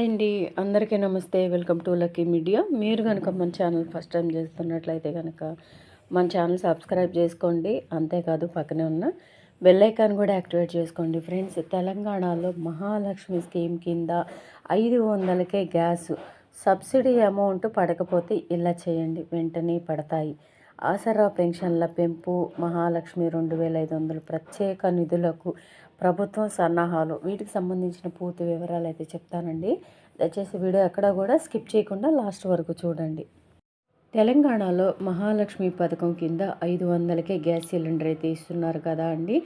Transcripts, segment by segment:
Hi అండి. అందరికీ నమస్తే. Welcome to Lucky Media. మీరు కనుక మన ఛానల్ ఫస్ట్ టైం చేస్తున్నట్లయితే కనుక మన ఛానల్ సబ్స్క్రైబ్ చేసుకోండి. అంతేకాదు పక్కనే ఉన్న బెల్ ఐకాన్ కూడా యాక్టివేట్ చేసుకోండి. ఫ్రెండ్స్ తెలంగాణలో మహాలక్ష్మి స్కీమ్ కింద ఐదు వందలకే గ్యాస్ సబ్సిడీ అమౌంట్ పడకపోతే ఇలా చేయండి. వెంటనే పడతాయి. ఆసరా పెన్షన్ల పెంపు మహాలక్ష్మి రెండు వేల ఐదు వందలు ప్రత్యేక నిధులకు ప్రభుత్వం సన్నాహాలు వీటికి సంబంధించిన పూర్తి వివరాలు అయితే చెప్తానండి. దయచేసి వీడియో ఎక్కడ కూడా స్కిప్ చేయకుండా లాస్ట్ వరకు చూడండి. తెలంగాణలో మహాలక్ష్మి పథకం కింద ఐదు వందలకే గ్యాస్ సిలిండర్ అయితే ఇస్తున్నారు కదా అండి.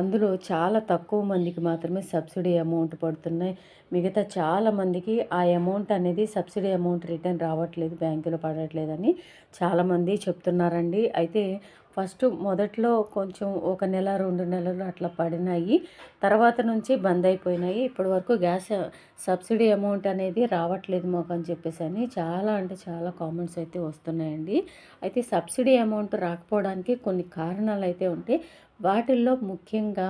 అందులో చాలా తక్కువ మందికి మాత్రమే సబ్సిడీ అమౌంట్ పడుతున్నాయి. మిగతా చాలా మందికి ఆ అమౌంట్ అనేది సబ్సిడీ అమౌంట్ రిటర్న్ రావట్లేదు బ్యాంకులో పడట్లేదని చాలామంది చెప్తున్నారండి. అయితే ఫస్ట్ మొదట్లో కొంచెం ఒక నెల రెండు నెలలు అట్లా పడినాయి. తర్వాత నుంచి బంద్ అయిపోయినాయి. ఇప్పటి వరకు గ్యాస్ సబ్సిడీ అమౌంట్ అనేది రావట్లేదు మాకు అని చెప్పేసి అని చాలా అంటే చాలా కామెంట్స్ అయితే వస్తున్నాయండి. అయితే సబ్సిడీ అమౌంట్ రాకపోవడానికి కొన్ని కారణాలు అయితే ఉంటాయి వాటిల్లో ముఖ్యంగా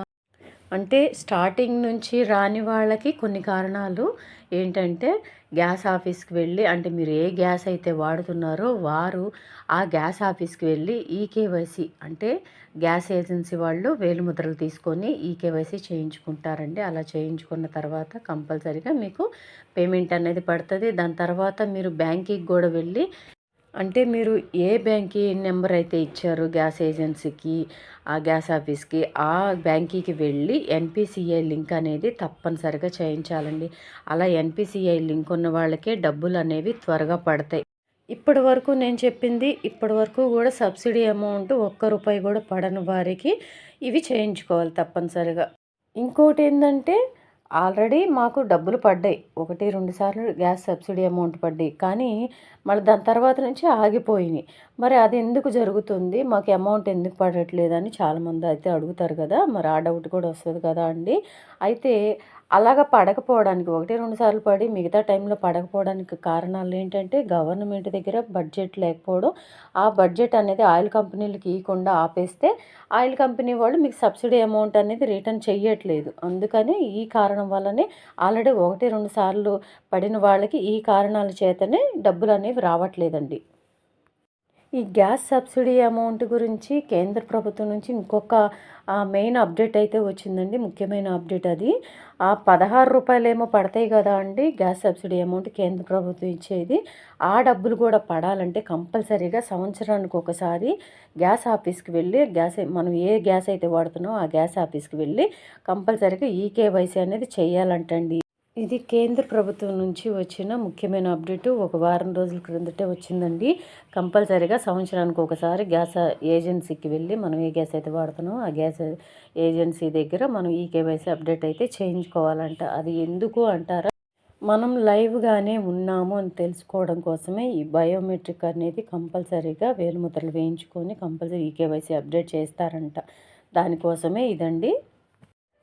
అంటే స్టార్టింగ్ నుంచి రాని వాళ్ళకి కొన్ని కారణాలు ఏంటంటే గ్యాస్ ఆఫీస్కి వెళ్ళి అంటే మీరు ఏ గ్యాస్ అయితే వాడుతున్నారో వారు ఆ గ్యాస్ ఆఫీస్కి వెళ్ళి ఈకేవైసీ అంటే గ్యాస్ ఏజెన్సీ వాళ్ళు వేలుముద్రలు తీసుకొని ఈకేవైసీ చేయించుకుంటారండి. అలా చేయించుకున్న తర్వాత కంపల్సరీగా మీకు పేమెంట్ అనేది పడుతుంది. దాని తర్వాత మీరు బ్యాంక్కి కూడా వెళ్ళి అంటే మీరు ఏ బ్యాంక్కి నెంబర్ అయితే ఇచ్చారో గ్యాస్ ఏజెన్సీకి ఆ గ్యాస్ ఆఫీస్కి ఆ బ్యాంకీకి వెళ్ళి ఎన్పిసిఐ లింక్ అనేది తప్పనిసరిగా చేయించాలండి. అలా ఎన్పిసిఐ లింక్ ఉన్న వాళ్ళకే డబ్బులు అనేవి త్వరగా పడతాయి. ఇప్పటి వరకు నేను చెప్పింది ఇప్పటి వరకు కూడా సబ్సిడీ అమౌంట్ ఒక్క రూపాయి కూడా పడని వారికి ఇవి చేయించుకోవాలి తప్పనిసరిగా. ఇంకోటి ఏంటంటే ఆల్రెడీ మాకు డబ్బులు పడ్డాయి. ఒకటి రెండు సార్లు గ్యాస్ సబ్సిడీ అమౌంట్ పడ్డాయి. కానీ మళ్ళీ దాని తర్వాత నుంచి ఆగిపోయినాయి. మరి అది ఎందుకు జరుగుతుంది? మాకు అమౌంట్ ఎందుకు పడట్లేదని చాలామంది అయితే అడుగుతారు కదా. మరి ఆ డౌట్ కూడా వస్తుంది కదా అండి. అయితే అలాగ పడకపోవడానికి ఒకటి రెండు సార్లు పడి మిగతా టైంలో పడకపోవడానికి కారణాలు ఏంటంటే గవర్నమెంట్ దగ్గర బడ్జెట్ లేకపోవడం. ఆ బడ్జెట్ అనేది ఆయిల్ కంపెనీలకు ఇవ్వకుండా ఆపేస్తే ఆయిల్ కంపెనీ వాళ్ళు మీకు సబ్సిడీ అమౌంట్ అనేది రిటర్న్ చెయ్యట్లేదు. అందుకని ఈ కారణం వల్లనే ఆల్రెడీ ఒకటి రెండు సార్లు పడిన వాళ్ళకి ఈ కారణాల చేతనే డబ్బులు అనేవి రావట్లేదండి. ఈ గ్యాస్ సబ్సిడీ అమౌంట్ గురించి కేంద్ర ప్రభుత్వం నుంచి ఇంకొక మెయిన్ అప్డేట్ అయితే వచ్చిందండి. ముఖ్యమైన అప్డేట్ అది. ఆ పదహారు రూపాయలేమో పడతాయి కదా అండి గ్యాస్ సబ్సిడీ అమౌంట్ కేంద్ర ప్రభుత్వం ఇచ్చేది. ఆ డబ్బులు కూడా పడాలంటే కంపల్సరీగా సంవత్సరానికి ఒకసారి గ్యాస్ ఆఫీస్కి వెళ్ళి గ్యాస్ మనం ఏ గ్యాస్ అయితే వాడుతున్నామో ఆ గ్యాస్ ఆఫీస్కి వెళ్ళి కంపల్సరీగా ఈకేవైసీ అనేది చేయాలంటండి. ఇది కేంద్ర ప్రభుత్వం నుంచి వచ్చిన ముఖ్యమైన అప్డేట్. ఒక వారం రోజుల క్రిందటే వచ్చిందండి. కంపల్సరీగా సంవత్సరానికి ఒకసారి గ్యాస్ ఏజెన్సీకి వెళ్ళి మనం ఏ గ్యాస్ అయితే వాడుతున్నామో ఆ గ్యాస్ ఏజెన్సీ దగ్గర మనం ఈ కేవైసీ అప్డేట్ అయితే చేయించుకోవాలంట. అది ఎందుకు అంటారా? మనం లైవ్గానే ఉన్నాము అని తెలుసుకోవడం కోసమే ఈ బయోమెట్రిక్ అనేది కంపల్సరీగా వేలుముద్రలు వేయించుకొని కంపల్సరీ ఈ కేవైసీ అప్డేట్ చేస్తారంట. దానికోసమే ఇదండి.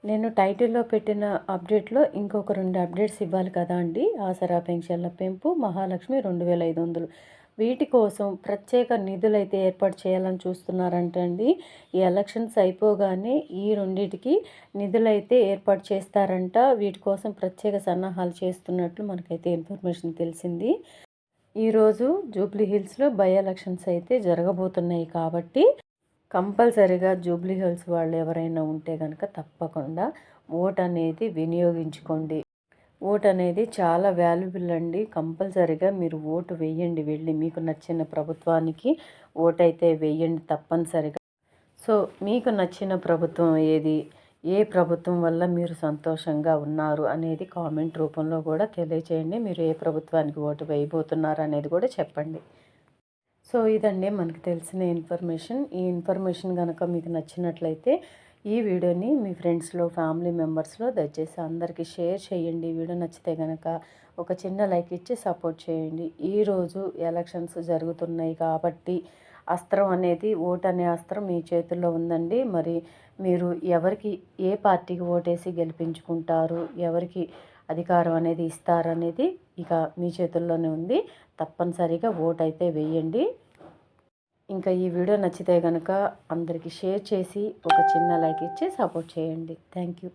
నేను టైటిల్లో పెట్టిన అప్డేట్లో ఇంకొక రెండు అప్డేట్స్ ఇవ్వాలి కదా అండి. ఆసరా పెన్షన్ల పెంపు మహాలక్ష్మి రెండు వేల ఐదు వందలు. వీటి కోసం ప్రత్యేక నిధులు అయితే ఏర్పాటు చేయాలని చూస్తున్నారంట అండి ఈ ఎలక్షన్స్ అయిపోగానే ఈ రెండింటికి నిధులు అయితే ఏర్పాటు చేస్తారంట. వీటి కోసం ప్రత్యేక సన్నాహాలు చేస్తున్నట్లు మనకైతే ఇన్ఫర్మేషన్ తెలిసింది. ఈరోజు జూబ్లీ హిల్స్లో బై ఎలక్షన్స్ అయితే జరగబోతున్నాయి కాబట్టి కంపల్సరిగా జూబ్లీ హిల్స్ వాళ్ళు ఎవరైనా ఉంటే కనుక తప్పకుండా ఓట్ అనేది వినియోగించుకోండి. ఓట్ అనేది చాలా వాల్యుబుల్ అండి. కంపల్సరిగా మీరు ఓటు వేయండి. వెళ్ళి మీకు నచ్చిన ప్రభుత్వానికి ఓటైతే వేయండి తప్పనిసరిగా. సో మీకు నచ్చిన ప్రభుత్వం ఏది? ఏ ప్రభుత్వం వల్ల మీరు సంతోషంగా ఉన్నారు అనేది కామెంట్ రూపంలో కూడా తెలియచేయండి. మీరు ఏ ప్రభుత్వానికి ఓటు వేయబోతున్నారు అనేది కూడా చెప్పండి. సో ఇదండి మనకు తెలిసిన ఇన్ఫర్మేషన్. ఈ ఇన్ఫర్మేషన్ కనుక మీకు నచ్చినట్లయితే ఈ వీడియోని మీ ఫ్రెండ్స్లో ఫ్యామిలీ మెంబర్స్లో దయచేసి అందరికీ షేర్ చేయండి. వీడియో నచ్చితే కనుక ఒక చిన్న లైక్ ఇచ్చి సపోర్ట్ చేయండి. ఈరోజు ఎలక్షన్స్ జరుగుతున్నాయి కాబట్టి అస్త్రం అనేది ఓట్ అనే అస్త్రం మీ చేతుల్లో ఉందండి. మరి మీరు ఎవరికి ఏ పార్టీకి ఓటేసి గెలిపించుకుంటారు ఎవరికి అధికారం అనేది ఇస్తారనేది ఇక మీ చేతుల్లోనే ఉంది. తప్పనిసరిగా ఓట్ అయితే వేయండి. ఇంకా ఈ వీడియో నచ్చితే కనుక అందరికీ షేర్ చేసి ఒక చిన్న లైక్ ఇచ్చి సపోర్ట్ చేయండి. Thank you